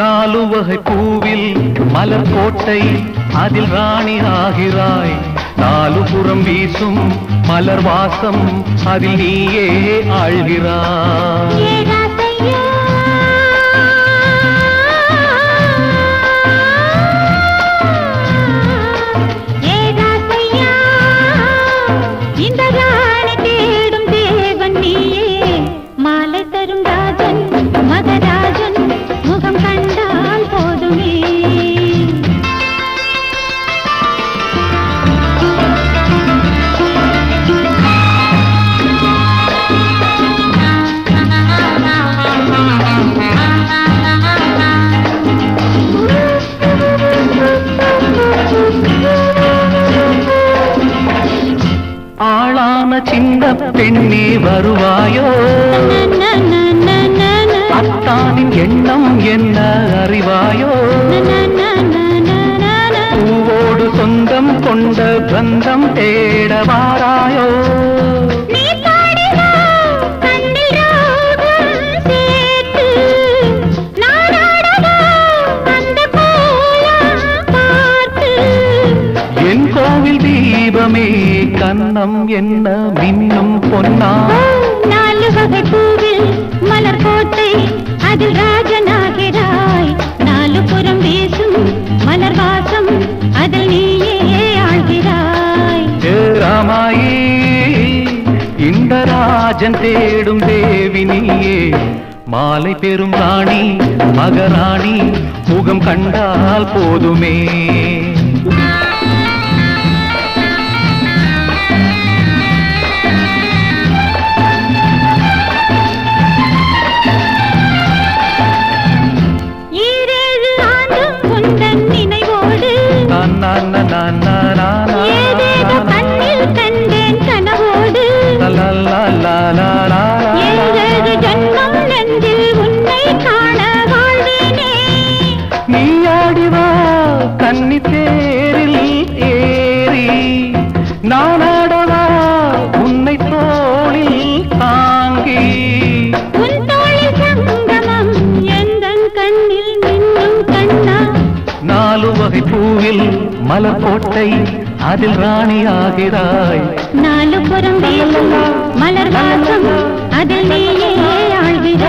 நாலு வகை பூவில் மலர் கோட்டை அதில் ராணி ஆகிறாய். நாலு புறம் வீசும் மலர் வாசம் அதில் நீயே ஆழ்கிறாய். ஆளான சின்ன பெண்ணே வருவாயோ? அத்தானின் எண்ணம் என்ன அறிவாயோ? பூவோடு சொந்தம் கொண்ட பந்தம் தேட வாராயோ? தீபமே கன்னம் என்ன மின்னும் பொன்னா? நாலு வகை பூவில் மலர் கோட்டை அதில் ராஜனாகிறாய் நாலு புறம் வீசும் மலர் வாசம் அதில் நீயே ஆழ்கிறாய். ராமாயி இந்த ராஜன் தேடும் தேவி நீயே. மாலை பெரும் ராணி மகராணி முகம் கண்டால் போதுமே. நாலு பூவில் மலர் கோட்டை அதில் ராணியாகிறாய். நாலு புறம் மலர் வாசம் அதில் நீயே ஆழ்கிறாய்